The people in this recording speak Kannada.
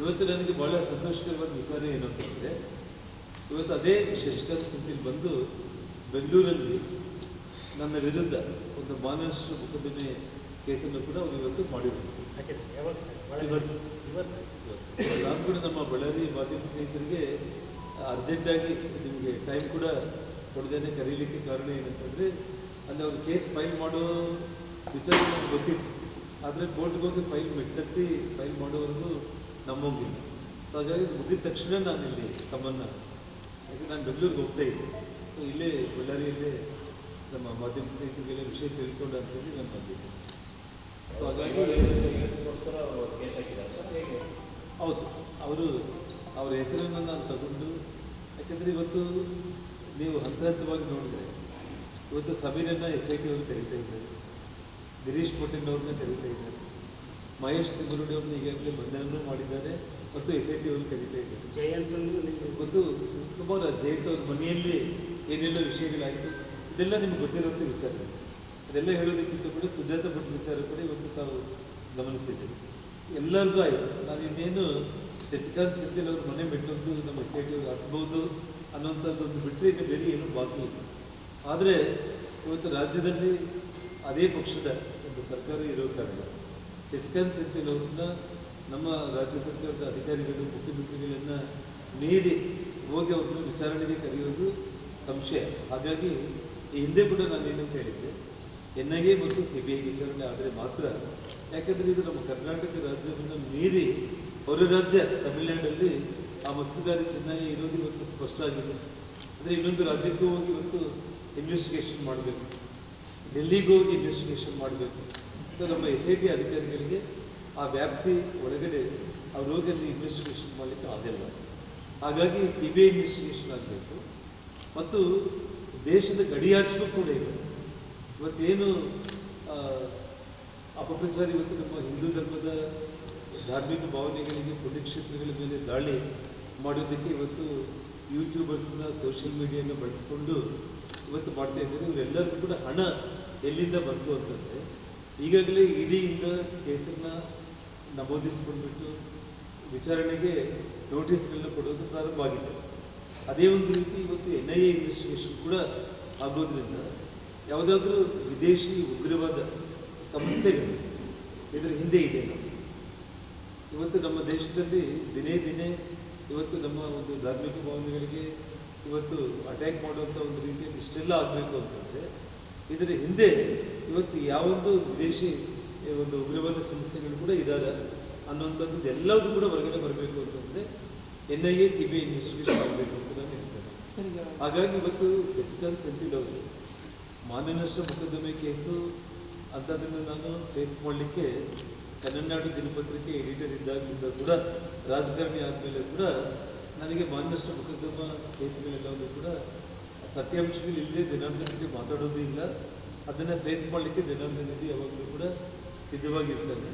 ಇವತ್ತು ನನಗೆ ಭಾಳ ಸಂತೋಷಕರವಾದ ವಿಚಾರ ಏನು ಅಂತಂದರೆ ಇವತ್ತು ಅದೇ ಶಶಿಕಾಂತ್ ಕುಂತಿಲ್ ಬಂದು ಬೆಂಗಳೂರಲ್ಲಿ ನನ್ನ ವಿರುದ್ಧ ಒಂದು ಮಾನಸಿಕ ಮೊಕದ್ದಮೆ ಕೇಸನ್ನು ಕೂಡ ಅವರು ಇವತ್ತು ಮಾಡಿರುವಂಥದ್ದು. ಇವತ್ತು. ಇವತ್ತು? ನಾನು ಕೂಡ ನಮ್ಮ ಬಳ್ಳಾರಿ ಮಾಧ್ಯಮ ಸ್ನೇಹಿತರಿಗೆ ಅರ್ಜೆಂಟಾಗಿ ನಿಮಗೆ ಟೈಮ್ ಕೂಡ ಕೊಡದೇನೆ ಕರೀಲಿಕ್ಕೆ ಕಾರಣ ಏನಂತಂದರೆ ಅಲ್ಲಿ ಅವ್ರು ಕೇಸ್ ಫೈಲ್ ಮಾಡೋ ವಿಚಾರ ನಮ್ಗೆ ಗೊತ್ತಿತ್ತು. ಆದರೆ ಕೋರ್ಟ್ಗೆ ಹೋಗಿ ಫೈಲ್ ಮೆಟ್ಟತ್ತಿ ಫೈಲ್ ಮಾಡೋವರೆಗೂ ನಮ್ಮಂಗಿಲ್ಲ ಸೊ ಹಾಗಾಗಿ ಇದು ಮುಗಿದ ತಕ್ಷಣ ನಾನು ಇಲ್ಲಿ ತಮ್ಮನ್ನು ಯಾಕೆ ನಾನು ಬೆಂಗಳೂರಿಗೆ ಹೋಗ್ತಾ ಇದ್ದೆ. ಸೊ ಇಲ್ಲೇ ಬಳ್ಳಾರಿಯಲ್ಲೇ ನಮ್ಮ ಮಾಧ್ಯಮ ಸ್ನೇಹಿತರಿಗೆಲ್ಲ ವಿಷಯ ತಿಳಿಸೋಣ ಅಂತೇಳಿ ನಾನು ಬಂದಿದ್ದೆ. ಸೊ ಹಾಗಾಗಿ ಹೌದು. ಅವರು ಅವರ ಹೆಸರನ್ನು ನಾನು ತಗೊಂಡು ಯಾಕೆಂದರೆ ಇವತ್ತು ನೀವು ಹಂತ ಹಂತವಾಗಿ ನೋಡಿದರೆ ಇವತ್ತು ಸಬೀರನ್ನು ಎಸ್ ಐ ಟಿ ಅವರು ಕರೀತಾ ಇದ್ದಾರೆ. ಗಿರೀಶ್ ಪಟೇಲ್ ಅವ್ರನ್ನ ಕರೀತಾ ಇದ್ದಾರೆ. ಮಹೇಶ್ ತಿಗುರುಡಿ ಅವರು ಈಗಾಗಲೇ ಬಂಧನ ಮಾಡಿದ್ದಾರೆ ಮತ್ತು ಎಸ್ ಐ ಟಿ ಅವರು ಕರೀತಾ ಇದ್ದಾರೆ. ಜಯಂತ್ ಮತ್ತು ಸುಮಾರು ಜಯಂತ್ ಅವ್ರ ಮನೆಯಲ್ಲಿ ಏನೆಲ್ಲ ವಿಷಯಗಳಾಯಿತು ಇದೆಲ್ಲ ನಿಮ್ಗೆ ಗೊತ್ತಿರುವಂಥ ವಿಚಾರ. ಅದೆಲ್ಲ ಹೇಳೋದಕ್ಕಿಂತ ಕೂಡ ಸುಜಾತ ಭಟ್ ವಿಚಾರ ಕೂಡ ಇವತ್ತು ತಾವು ಗಮನಿಸಿದ್ದೀರಿ. ಎಲ್ಲರದ್ದು ಆಯಿತು. ನಾನು ಇನ್ನೇನು ಶಶಿಕಾಂತ್ ಸಿಂಧಿಲ್ ಅವ್ರ ಮನೆ ಬಿಟ್ಟೊಂದು ನಮ್ಮ ಎಸ್ ಐ ಟಿ ಹತ್ಬೋದು ಅನ್ನೋಂಥದ್ದೊಂದು ಬಿಟ್ಟರೆ ಇನ್ನು ಬೇರೆ ಏನೂ ಬಾಕಿ ಇಲ್ಲ. ಆದರೆ ಇವತ್ತು ರಾಜ್ಯದಲ್ಲಿ ಅದೇ ಪಕ್ಷದ ಒಂದು ಸರ್ಕಾರ ಇರೋ ಕಾರಣ ಶಶಿಕಾಂತ್ ನಮ್ಮ ರಾಜ್ಯ ಸರ್ಕಾರದ ಅಧಿಕಾರಿಗಳು, ಮುಖ್ಯಮಂತ್ರಿಗಳನ್ನ ಮೀರಿ ಹೋಗಿ ಅವ್ರನ್ನ ವಿಚಾರಣೆಗೆ ಕರೆಯೋದು ಸಂಶಯ. ಹಾಗಾಗಿ ಈ ಹಿಂದೆ ಕೂಡ ನಾನು ಏನಂತ ಹೇಳಿದ್ದೆ ಎನ್ ಐ ಎ ಮತ್ತು ಸಿ ಬಿ ಐ ವಿಚಾರಣೆ ಆದರೆ ಮಾತ್ರ, ಯಾಕಂದರೆ ಇದು ನಮ್ಮ ಕರ್ನಾಟಕ ರಾಜ್ಯವನ್ನು ಮೀರಿ ಹೊರ ರಾಜ್ಯ ತಮಿಳುನಾಡಲ್ಲಿ ಆ ಮಸ್ಕುದಾರಿ ಚೆನ್ನಾಗಿ ಇರೋದು ಇವತ್ತು ಸ್ಪಷ್ಟ ಆಗಿದೆ. ಅಂದರೆ ಇನ್ನೊಂದು ರಾಜ್ಯಕ್ಕೂ ಹೋಗಿ ಇವತ್ತು ಇನ್ವೆಸ್ಟಿಗೇಷನ್ ಮಾಡಬೇಕು. ಡೆಲ್ಲಿಗೂ ಹೋಗಿ ಇನ್ವೆಸ್ಟಿಗೇಷನ್ ಮಾಡಬೇಕು. ಸೊ ನಮ್ಮ ಎಸ್ ಐ ಟಿ ಅಧಿಕಾರಿಗಳಿಗೆ ಆ ವ್ಯಾಪ್ತಿ ಒಳಗಡೆ ಆ ಹೋಗಿ ಅಲ್ಲಿ ಇನ್ವೆಸ್ಟಿಗೇಷನ್ ಮಾಡಲಿಕ್ಕೆ ಆಗಲ್ಲ ಹಾಗಾಗಿ ಸಿ ಇನ್ವೆಸ್ಟಿಗೇಷನ್ ಆಗಬೇಕು. ಮತ್ತು ದೇಶದ ಗಡಿಯಾಚೆಗೂ ಕೂಡ ಇದೆ ಇವತ್ತೇನು ಅಪಪ್ರಚಾರ ಇವತ್ತು ನಮ್ಮ ಹಿಂದೂ ಧರ್ಮದ ಧಾರ್ಮಿಕ ಭಾವನೆಗಳಿಗೆ, ಪುಣ್ಯಕ್ಷೇತ್ರಗಳ ಮೇಲೆ ದಾಳಿ ಮಾಡೋದಕ್ಕೆ ಇವತ್ತು ಯೂಟ್ಯೂಬರ್ಸ್ನ ಸೋಷಿಯಲ್ ಮೀಡಿಯಾನ ಬಳಸಿಕೊಂಡು ಇವತ್ತು ಮಾಡ್ತಾ ಇದ್ದಾರೆ. ಇವರೆಲ್ಲರಿಗೂ ಕೂಡ ಹಣ ಎಲ್ಲಿಂದ ಬಂತು ಅಂತಂದರೆ ಈಗಾಗಲೇ ಇಡಿಯಿಂದ ಕೇಸನ್ನ ನಮೂದಿಸಿಕೊಂಡ್ಬಿಟ್ಟು ವಿಚಾರಣೆಗೆ ನೋಟಿಸ್ಗಳನ್ನ ಕೊಡೋದು ಪ್ರಾರಂಭ ಆಗಿದೆ. ಅದೇ ಒಂದು ರೀತಿ ಇವತ್ತು ಎನ್ ಐ ಎ ಇನ್ವೆಸ್ಟಿಗೇಷನ್ ಕೂಡ ಆಗೋದ್ರಿಂದ ಯಾವುದಾದ್ರೂ ವಿದೇಶಿ ಉಗ್ರವಾದ ಸಂಸ್ಥೆಗಳು ಇದರ ಹಿಂದೆ ಇದೆ ಇವತ್ತು ನಮ್ಮ ದೇಶದಲ್ಲಿ ದಿನೇ ದಿನೇ ಇವತ್ತು ನಮ್ಮ ಒಂದು ಧಾರ್ಮಿಕ ಭಾವನೆಗಳಿಗೆ ಇವತ್ತು ಅಟ್ಯಾಕ್ ಮಾಡುವಂಥ ಒಂದು ರೀತಿಯಲ್ಲಿ ಇಷ್ಟೆಲ್ಲ ಆಗಬೇಕು ಅಂತಂದರೆ ಇದರ ಹಿಂದೆ ಇವತ್ತು ಯಾವೊಂದು ವಿದೇಶಿ ಒಂದು ಉಗ್ರವಾದ ಸಂಸ್ಥೆಗಳು ಕೂಡ ಇದ್ದಾರೆ ಅನ್ನುವಂಥದ್ದು ಎಲ್ಲವೂ ಕೂಡ ಹೊರಗಡೆ ಬರಬೇಕು ಅಂತಂದರೆ N I A C B I investigation ಆಗಬೇಕು ಅಂತ ನಾನು ಹೇಳ್ತೇನೆ. ಹಾಗಾಗಿ ಇವತ್ತು ಶಶಿಕಾಂತ್ ಸೆಂಥಿಲ್ ಅವರು ಮಾನನಷ್ಟ ಮೊಕದ್ದಮೆ ಕೇಸು, ಅಂಥದ್ದನ್ನು ನಾನು ಫೇಸ್ ಮಾಡಲಿಕ್ಕೆ ಕನ್ನಡನಾಡು ದಿನಪತ್ರಿಕೆ ಎಡಿಟರ್ ಇದ್ದಾಗಿಂದ ಕೂಡ, ರಾಜಕಾರಣಿ ಆದಮೇಲೆ ಕೂಡ ನನಗೆ ಮಾನನಷ್ಟ ಮೊಕದ್ದಮ ಕೇಸುಗಳೆಲ್ಲವೂ ಕೂಡ ಸತ್ಯಾಂಶಗಳು ಇಲ್ಲದೆ ಜನಾರ್ದನಿಗೆ ಮಾತಾಡೋದು ಇಲ್ಲ. ಅದನ್ನು ಫೇಸ್ ಮಾಡಲಿಕ್ಕೆ ರೆಡ್ಡಿ ಯಾವಾಗಲೂ ಕೂಡ ಸಿದ್ಧವಾಗಿರ್ತಾನೆ.